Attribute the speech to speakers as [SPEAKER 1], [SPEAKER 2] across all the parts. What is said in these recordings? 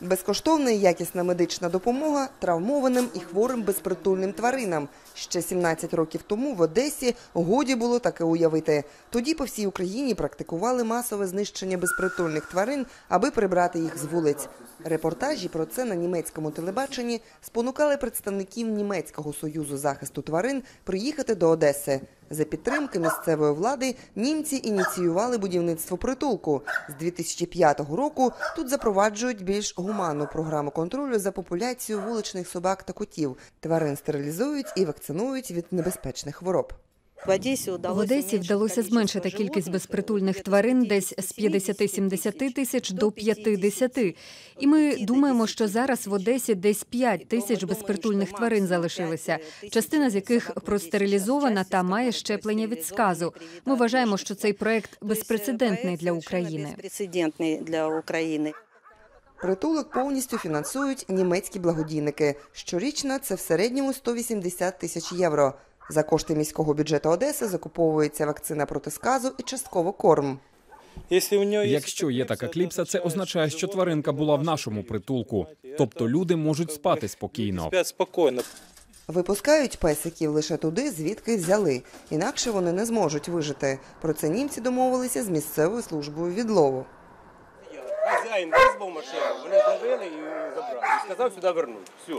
[SPEAKER 1] Безкоштовна і якісна медична допомога травмованим і хворим безпритульним тваринам. Ще 17 років тому в Одесі годі було таке уявити. Тоді по всій Україні практикували масове знищення безпритульних тварин, аби прибрати їх з вулиць. Репортажі про це на німецькому телебаченні спонукали представників німецького союзу захисту тварин приїхати до Одеси. За підтримки місцевої влади німці ініціювали будівництво притулку. З 2005 року тут запроваджують більш гуманну програму контролю за популяцією вуличних собак та котів. Тварин стерилізують і вакцинують від небезпечних хвороб.
[SPEAKER 2] В Одесі
[SPEAKER 3] В Одесі вдалося зменшити кількість безпритульних тварин десь з 50-70 тисяч до 50. І ми думаємо, що зараз в Одесі десь 5 тисяч безпритульних тварин залишилися, частина з яких простерилізована та має щеплення від сказу. Ми вважаємо, що цей проект безпрецедентний для України.
[SPEAKER 2] Безпрецедентний для України.
[SPEAKER 1] Притулок повністю фінансують німецькі благодійники. Щорічно це в середньому 180 тисяч євро. За кошти міського бюджету Одеси закуповується вакцина проти сказу і частково корм.
[SPEAKER 4] Якщо є така кліпса, це означає, що тваринка була в нашому притулку. Тобто люди можуть спати спокійно.
[SPEAKER 1] Випускають песиків лише туди, звідки взяли. Інакше вони не зможуть вижити. Про це німці домовилися з місцевою службою відлову.
[SPEAKER 5] Хазяїн визвав машину, вони зловили і забрали. І сказав сюди вернути. Все.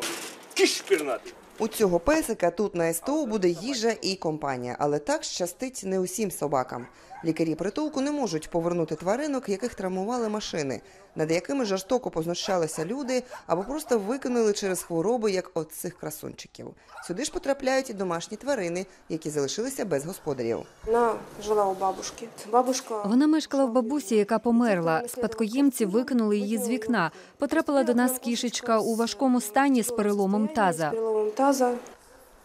[SPEAKER 5] Киш пірнати.
[SPEAKER 1] У цього песика тут на СТО буде їжа і компанія, але так щастить не усім собакам. Лікарі притулку не можуть повернути тваринок, яких травмували машини, над якими жорстоко познущалися люди або просто викинули через хвороби, як от цих красунчиків. Сюди ж потрапляють і домашні тварини, які залишилися без господарів.
[SPEAKER 6] Вона жила у бабушки. Бабушка
[SPEAKER 3] Вона мешкала в бабусі, яка померла. Спадкоємці викинули її з вікна. Потрапила до нас кішечка у важкому стані з переломом.
[SPEAKER 6] Переломом таза.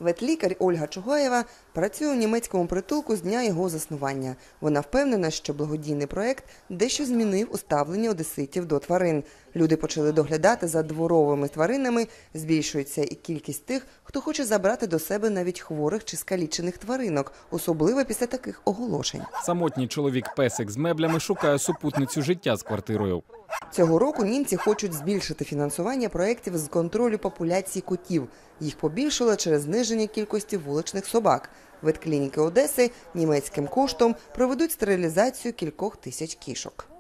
[SPEAKER 1] Ветлікар Ольга Чугаєва працює у німецькому притулку з дня його заснування. Вона впевнена, що благодійний проект дещо змінив у ставленні одеситів до тварин. Люди почали доглядати за дворовими тваринами, збільшується і кількість тих, хто хоче забрати до себе навіть хворих чи скалічених тваринок, особливо після таких оголошень.
[SPEAKER 4] Самотній чоловік-песик з меблями шукає супутницю життя з квартирою.
[SPEAKER 1] Цього року німці хочуть збільшити фінансування проєктів з контролю популяції котів. Їх побільшили через зниження кількості вуличних собак. Ветклініки Одеси німецьким коштом проведуть стерилізацію кількох тисяч кішок.